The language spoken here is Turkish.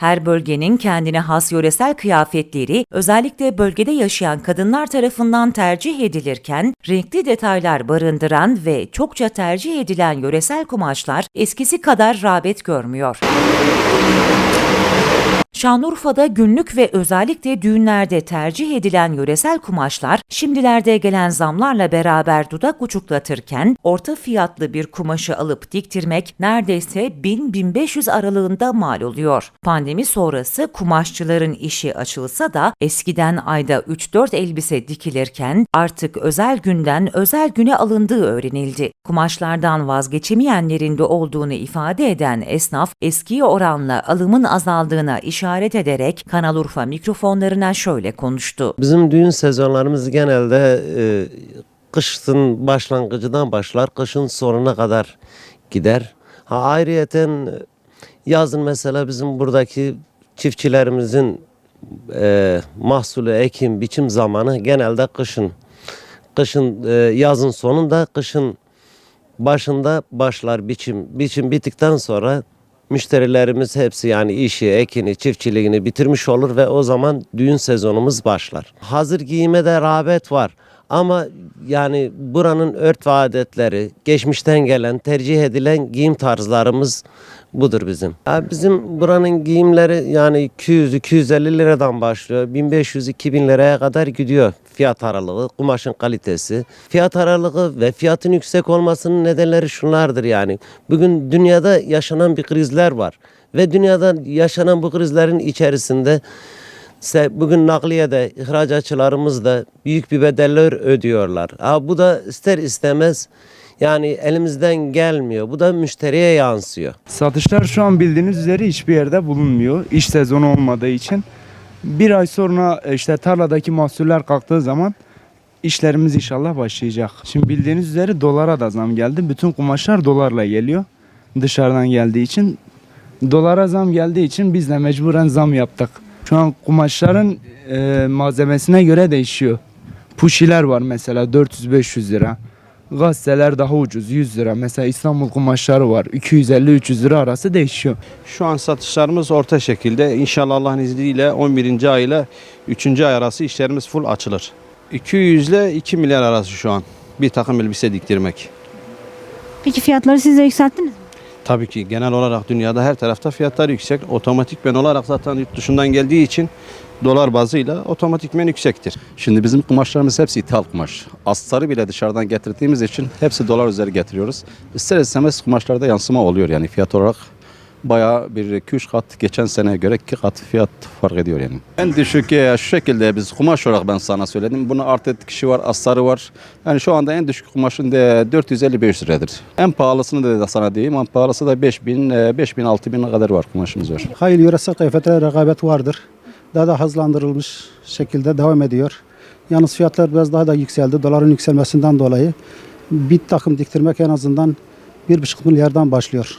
Her bölgenin kendine has yöresel kıyafetleri özellikle bölgede yaşayan kadınlar tarafından tercih edilirken renkli detaylar barındıran ve çokça tercih edilen yöresel kumaşlar eskisi kadar rağbet görmüyor. Şanlıurfa'da günlük ve özellikle düğünlerde tercih edilen yöresel kumaşlar şimdilerde gelen zamlarla beraber dudak uçuklatırken orta fiyatlı bir kumaşı alıp diktirmek neredeyse 1000-1500 aralığında mal oluyor. Pandemi sonrası kumaşçıların işi açılsa da eskiden ayda 3-4 elbise dikilirken artık özel günden özel güne alındığı öğrenildi. Kumaşlardan vazgeçemeyenlerin de olduğunu ifade eden esnaf eskiye oranla alımın azaldığına işaret ederek Kanal Urfa mikrofonlarına şöyle konuştu. Bizim düğün sezonlarımız genelde e, kışın başlangıcından başlar, kışın sonuna kadar gider. Ha ayrıyeten e, yazın mesela bizim buradaki çiftçilerimizin e, mahsulü ekim biçim zamanı genelde kışın. Kışın e, yazın sonunda kışın başında başlar biçim. Biçim bittikten sonra müşterilerimiz hepsi yani işi, ekini, çiftçiliğini bitirmiş olur ve o zaman düğün sezonumuz başlar. Hazır giyime de rağbet var. Ama yani buranın örf ve adetleri, geçmişten gelen, tercih edilen giyim tarzlarımız budur bizim. Ya bizim buranın giyimleri yani 200-250 liradan başlıyor. 1500-2000 liraya kadar gidiyor fiyat aralığı, kumaşın kalitesi. Fiyat aralığı ve fiyatın yüksek olmasının nedenleri şunlardır yani. Bugün dünyada yaşanan bir krizler var. Ve dünyada yaşanan bu krizlerin içerisinde Se- Bugün nakliyede ihracatçılarımız da büyük bir bedeller ödüyorlar. Ha, bu da ister istemez yani elimizden gelmiyor. Bu da müşteriye yansıyor. Satışlar şu an bildiğiniz üzere hiçbir yerde bulunmuyor. İş sezonu olmadığı için. Bir ay sonra e, işte tarladaki mahsuller kalktığı zaman işlerimiz inşallah başlayacak. Şimdi bildiğiniz üzere dolara da zam geldi. Bütün kumaşlar dolarla geliyor. Dışarıdan geldiği için. Dolara zam geldiği için biz de mecburen zam yaptık. Şu an kumaşların e, malzemesine göre değişiyor. Puşiler var mesela 400-500 lira. Gazeteler daha ucuz 100 lira. Mesela İstanbul kumaşları var 250-300 lira arası değişiyor. Şu an satışlarımız orta şekilde. İnşallah Allah'ın izniyle 11. ay ile 3. ay arası işlerimiz full açılır. 200 ile 2 milyar arası şu an bir takım elbise diktirmek. Peki fiyatları siz de yükselttiniz mi? Tabii ki genel olarak dünyada her tarafta fiyatlar yüksek. Otomatikmen olarak zaten yurt dışından geldiği için dolar bazıyla otomatikmen yüksektir. Şimdi bizim kumaşlarımız hepsi ithal kumaş. Astarı bile dışarıdan getirdiğimiz için hepsi dolar üzeri getiriyoruz. İster istemez kumaşlarda yansıma oluyor yani fiyat olarak bayağı bir 2-3 kat geçen seneye göre 2 kat fiyat fark ediyor yani. En düşük şu şekilde biz kumaş olarak ben sana söyledim. Bunu artı kişi var, astarı var. Yani şu anda en düşük kumaşın da 450-500 liradır. En pahalısını da sana diyeyim. En pahalısı da 5000, 5000, 6000'e kadar var kumaşımız var. Hayır yöresel kıyafetlere rekabet vardır. Daha da hızlandırılmış şekilde devam ediyor. Yalnız fiyatlar biraz daha da yükseldi. Doların yükselmesinden dolayı bir takım diktirmek en azından bir buçuk milyardan başlıyor.